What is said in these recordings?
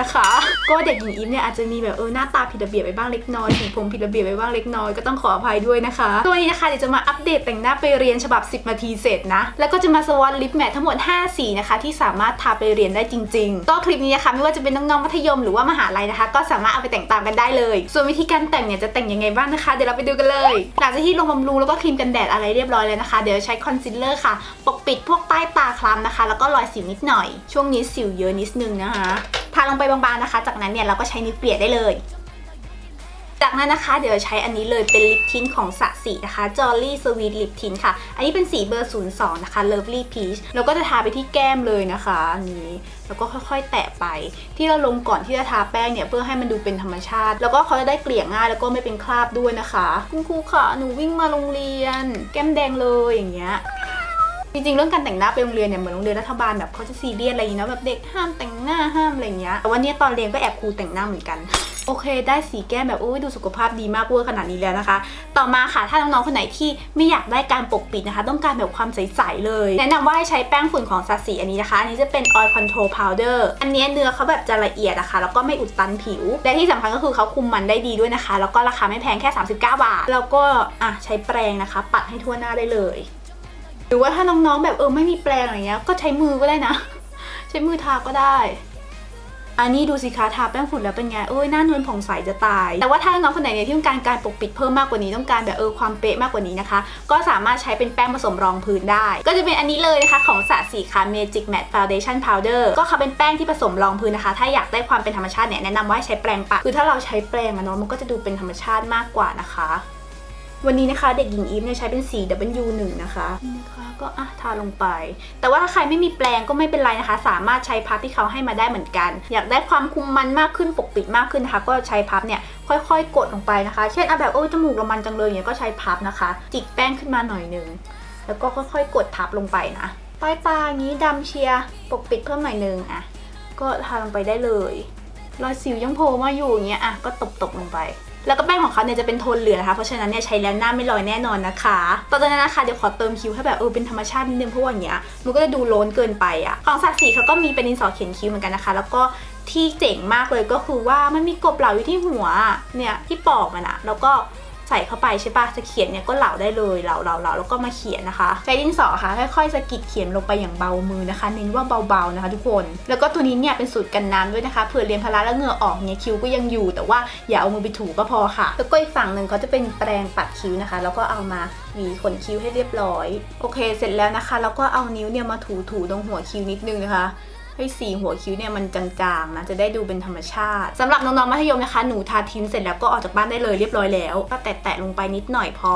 นะคะ ก็เด็กหญิงอีฟเนี่ยอาจจะมีแบบเออหน้าตาผิดระเบียบไปบ้างเล็กน้อยสีผมผิดระเบียบไปบ้างเล็กน้อยก็ต้องขออภัยด้วยนะคะ ตัวนี้นะคะเดี๋ยวจะมาอัปเดตแต่งหน้าไปเรียนฉบับ 10นาทีเสร็จนะ แล้วก็จะมาสวอตลิปแมททั้งหมด 5 สีนะคะ ที่สามารถทาไปเรียนได้จริง ๆ ก็คลิปนี้นะคะไม่ว่าจะเป็นน้องๆมัธยมหรือว่ามหาลัยนะคะ ก็สามารถเอาไปแต่งตามกันได้เลย ส่วนวิธีการแต่งเนี่ยจะแต่งยังไงบ้างนะคะเดี๋ยวเราไปดูกันเลยหลังจากที่ลงบำรุงแล้วก็ครีมกันแดดอะไรเรียบร้อยแล้วนะคะ เดี๋ยวใช้คอนซีลเลอร์ค่ะ ปกปิดพวกใต้ตาคล้ำนะคะ แล้วก็รอยสิวนิดหน่อย ช่วงนี้สิวเยอะนิดนึงนะคะ ลงไปบางๆนะคะ จากนั้นเนี่ยเราก็ใช้นิ้วเกลี่ยได้เลย จากนั้นนะคะ เดี๋ยวใช้อันนี้เลยเป็นลิปทินของสะสีนะคะ Jolly Sweet Lip Tint ค่ะ อันนี้เป็นสีเบอร์ 02 นะคะ Lovely Peach แล้วก็จะทาไปที่แก้มเลยนะคะอันนี้แล้วก็ค่อยๆ แตะไป ที่เราลงก่อนที่จะทาแป้งเนี่ยเพื่อให้มันดูเป็นธรรมชาติ แล้วก็เขาจะได้เกลี่ยง่ายแล้วก็ไม่เป็นคราบด้วยนะคะ คุณครูค่ะหนูวิ่งมาโรงเรียน แก้มแดงเลยอย่างเงี้ย ริงๆ เรื่องการแต่งหน้าไปโรงเรียนเนี่ยเหมือนโรงเรียนรัฐบาลแบบเขาจะซีเรียสอะไรอย่างเงี้ยเนอะแบบเด็กห้ามแต่งหน้าห้ามอะไรเงี้ยแต่วันนี้ตอนเรียนก็แอบครูแต่งหน้าเหมือนกันโอเค ได้สีแก้มแบบโอ้ยดูสุขภาพดีมากเวอร์ขนาดนี้แล้วนะคะ ต่อมาค่ะถ้าน้องๆคนไหนที่ไม่อยากได้การปกปิดนะคะ ต้องการแบบความใสๆเลย แนะนำว่าให้ใช้แป้งฝุ่นของซาสีอันนี้นะคะ อันนี้จะเป็น oil control powder อันเนี้ยเนื้อเขาแบบจะละเอียดนะคะ แล้วก็ไม่อุดตันผิว และที่สำคัญก็คือเขาคุมมันได้ดีด้วยนะคะ แล้วก็ราคาไม่แพงแค่ 39 บาท แล้วก็อะใช้แปรงนะคะ ปัดให้ทั่วหน้าได้เลย หรือว่าถ้าน้องๆแบบเออไม่มีแปรงอะไรเงี้ย ก็ใช้มือก็ได้นะ ใช้มือทาก็ได้ อันนี้ดูสิคะทาแป้งฝุ่นแล้วเป็นไงเอ้ยหน้านวลผ่องใสจะตาย แต่ว่าถ้าน้องคนไหนเนี่ยที่ต้องการการปกปิดเพิ่มมากกว่านี้ต้องการแบบเออความเป๊ะมากกว่านี้นะคะ ก็สามารถใช้เป็นแป้งผสมรองพื้นได้ ก็จะเป็นอันนี้เลยนะคะของสระสีค่ะ Magic Matte Foundation Powder ก็เขาเป็นแป้งที่ผสมรองพื้นนะคะ ถ้าอยากได้ความเป็นธรรมชาติเนี่ยแนะนำว่าให้ใช้แปรงปัดคือถ้าเราใช้แปรงอะเนาะมันก็จะดูเป็นธรรมชาติมากกว่านะคะ วันนี้นะคะเด็กหญิงอีฟเนี่ยใช้เป็นสี W1 นะคะนี่นะคะก็อะทาลงไป แต่ว่าถ้าใครไม่มีแปรงก็ไม่เป็นไรนะคะ สามารถใช้พับที่เขาให้มาได้เหมือนกัน อยากได้ความคุมมันมากขึ้นปกปิดมากขึ้นนะคะก็ใช้พับเนี่ยค่อยๆ กดลงไปนะคะ เช่นเอาแบบโอ้ยจมูกเรามันจังเลยอย่างเงี้ยก็ใช้พับนะคะ จิกแป้งขึ้นมาหน่อยนึงแล้วก็ค่อยๆ กดทับลงไปนะใต้ตาย่างนี้ดำเชียร์ปกปิดเพิ่มหน่อยนึงอะก็ทาลงไปได้เลยรอยสิวยังโผล่มาอยู่อย่างเงี้ยอะก็ตบๆลงไป แล้วก็แป้งของเขาเนี่ยจะเป็นโทนเหลืองนะคะ เพราะฉะนั้นเนี่ยใช้แล้วหน้าไม่ลอยแน่นอนนะคะ ต่อจากนั้นนะคะเดี๋ยวขอเติมคิ้วให้แบบเออเป็นธรรมชาตินิดนึงเพราะว่าอย่างเงี้ยมันก็จะดูโล้นเกินไปอะของสักสีเขาก็มีเป็นดินสอเขียนคิ้วเหมือนกันนะคะ แล้วก็ที่เจ๋งมากเลยก็คือว่ามันมีกบเหลาอยู่ที่หัวเนี่ยที่ปอกมันอะแล้วก็ ใส่เข้าไปใช่ปะจะเขียนเนี่ยก็เหลาได้เลยเหลาเหลาเหลาแล้วก็มาเขียนนะคะ ใช้ดินสอค่ะค่อยๆสะกิดเขียนลงไปอย่างเบามือนะคะ เน้นว่าเบาๆนะคะ ทุกคน แล้วก็ตัวนี้เนี่ยเป็นสูตรกันน้ำด้วยนะคะเผื่อเรียนพละแล้วเหงื่อออกเนี่ยคิ้วก็ยังอยู่ แต่ว่าอย่าเอามือไปถูก็พอค่ะ แล้วก็อีกฝั่งหนึ่งเขาจะเป็นแปรงปัดคิ้วนะคะ แล้วก็เอามาหวีขนคิ้วให้เรียบร้อย โอเค เสร็จแล้วนะคะ แล้วก็เอานิ้วเนี่ยมาถูๆตรงหัวคิ้วนิดนึงนะคะ ให้สีหัวคิ้วเนี่ยมันจางๆนะจะได้ดูเป็นธรรมชาติสำหรับน้องๆมัธยมนะคะ หนูทาทิ้งเสร็จแล้วก็ออกจากบ้านได้เลยเรียบร้อยแล้ว ก็แตะๆลงไปนิดหน่อยพอ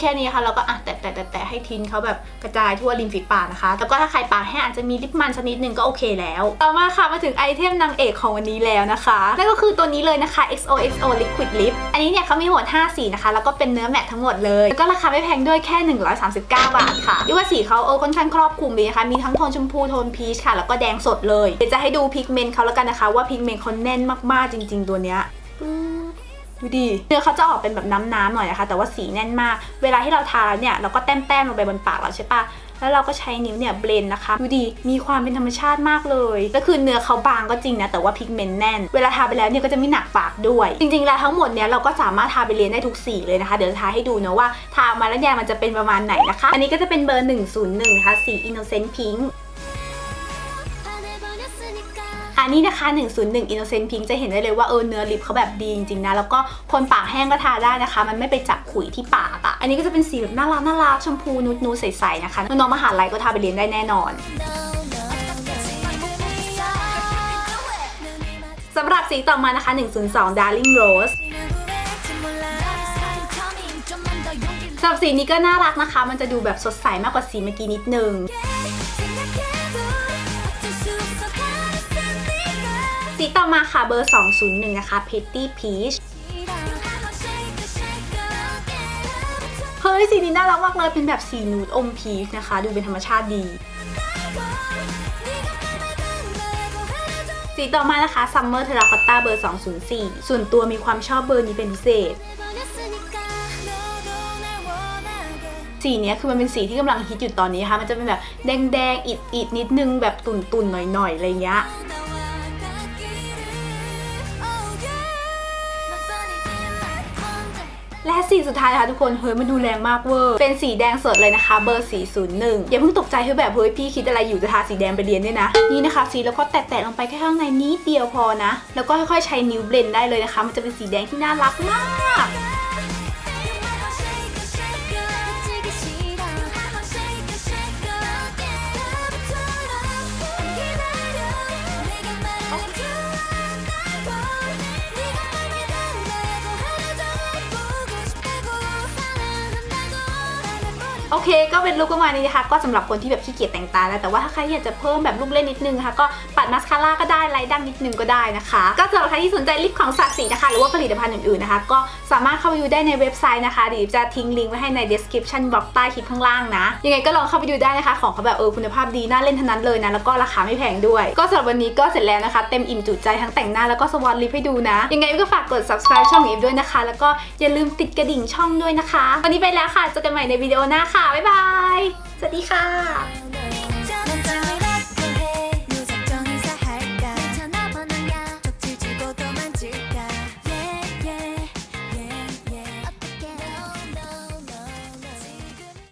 แค่นี้ค่ะเราก็อะแตะๆๆๆให้ทิ้นเขาแบบกระจายทั่วริมฝีปากนะคะแล้วก็ถ้าใครปากแห้งอาจจะมีลิปมันสักนิดนึงก็โอเคแล้ว ต่อมาค่ะมาถึงไอเทมนางเอกของวันนี้แล้วนะคะนั่นก็คือตัวนี้เลยนะคะ XOXO Liquid Lip อันนี้เนี่ยเขามีหมด5สีนะคะ แล้วก็เป็นเนื้อแมตทั้งหมดเลยแล้วก็ราคาไม่แพงด้วยแค่ 139 บาทค่ะเรียกว่าสีเขาเออค่อนข้างครอบคลุมดีนะคะมีทั้งโทนชมพูโทนพีชค่ะแล้วก็แดงสดเลย เดี๋ยวจะให้ดูพิกเมนต์เขาแล้วกันนะคะ ว่าพิกเมนต์เขาแน่นมากๆจริง ๆ ตัวเนี้ยปึ๊บดูดิเนื้อเขาจะออกเป็นแบบน้ำๆหน่อยนะคะ แต่ว่าสีแน่นมาก เวลาที่เราทาแล้วเนี่ยเราก็แต้มๆลงไปบนปากเราใช่ปะแล้วเราก็ใช้นิ้วเนี่ยเบลนนะคะ ดูดิมีความเป็นธรรมชาติมากเลยก็คือเนื้อเขาบางก็จริงนะ แต่ว่าพิกเมนต์แน่น เวลาทาไปแล้วเนี่ยก็จะไม่หนักปากด้วย จริงๆแล้วทั้งหมดเนี่ยเราก็สามารถทาไปเรียนได้ทุกสีเลยนะคะ เดี๋ยวจะทาให้ดูนะว่าทามาแล้วเนี่ยมันจะเป็นประมาณไหนนะคะ อันนี้ก็จะเป็นเบอร์ 101นะคะสี Innocent Pink นนี้นะคะ 101 Innocent Pink จะเห็นได้เลยว่าเออเนื้อลิปเขาแบบดีจริงๆนะ แล้วก็คนปากแห้งก็ทาได้นะคะ มันไม่ไปจับขุยที่ปากอะ่ะ อันนี้ก็จะเป็นสีแบบน่ารักน่ารักชมพูนุดนูดๆใสๆนะคะ น้องๆมหาลัยก็ทาไปเรียนได้แน่นอนสำหรับสีต่อมานะคะ 102 Darling Rose สำหรับสีนี้ก็น่ารักนะคะ มันจะดูแบบสดใสมากกว่าสีเมื่อกี้นิดนึง ต่อมาค่ะเบอร์ 201 นะคะ Petty Peach เฮ้ยสีนี้น่ารักมากเลยเป็นแบบสีนูดอมพีชนะคะ ดูเป็นธรรมชาติดี สีต่อมานะคะ Summer Terracotta เบอร์ 204 ส่วนตัวมีความชอบเบอร์นี้เป็นพิเศษ สีนี้คือมันเป็นสีที่กำลังฮิตอยู่ตอนนี้นะคะมันจะเป็นแบบแดงๆ อิดๆ นิดนึงแบบตุ่นๆ หน่อยๆ อะไรเงี้ย และสีสุดท้ายนะคะทุกคนเฮ้ยมันดูแรงมากเวอร์ เป็นสีแดงสดเลยนะคะ เบอร์ 401 อย่าเพิ่งตกใจเฮ้ยแบบเฮ้ยพี่คิดอะไรอยู่จะทาสีแดงไปเรียนเนี่ยนะ นี่นะคะสีแล้วก็แตะๆลงไปแค่ข้างในนิดเดียวพอนะ แล้วก็ค่อยๆใช้นิ้วเบลนได้เลยนะคะ มันจะเป็นสีแดงที่น่ารักมาก โอเค ก็เป็นลุคประมาณนี้นะคะ ก็สำหรับคนที่แบบขี้เกียจแต่งตาแล้วแต่ว่าถ้าใครอยากจะเพิ่มแบบลูกเล่นนิดนึงนะคะก็ปัดมาสคาร่าก็ได้ไลท์ดั้งนิดนึงก็ได้นะคะ ก็สำหรับใครที่สนใจลิปของสักสีนะคะ หรือว่าผลิตภัณฑ์อื่นๆนะคะ ก็สามารถเข้าไปดูได้ในเว็บไซต์นะคะเดี๋ยวจะทิ้งลิงก์ไว้ให้ใน description box ใต้คลิปข้างล่างนะ ยังไงก็ลองเข้าไปดูได้นะคะของเขาแบบเออคุณภาพดีน่าเล่นทั้งนั้นเลยนะแล้วก็ราคาไม่แพงด้วย ก็สำหรับวันนี้ก็เสร็จแล้วนะคะ เต็มอิ่มจุใจทั้งแต่งหน้าแล้วก็สวอตลิปให้ดูนะ ยังไงก็ฝากกด subscribe ช่องอีฟด้วยนะคะ แล้วก็อย่าลืมติดกระดิ่งช่องด้วยนะคะวันนี้ไปแล้วค่ะเจอกันใหม่ในวิดีโอหน้าค่ะบ๊ายบาย สวัสดีค่ะ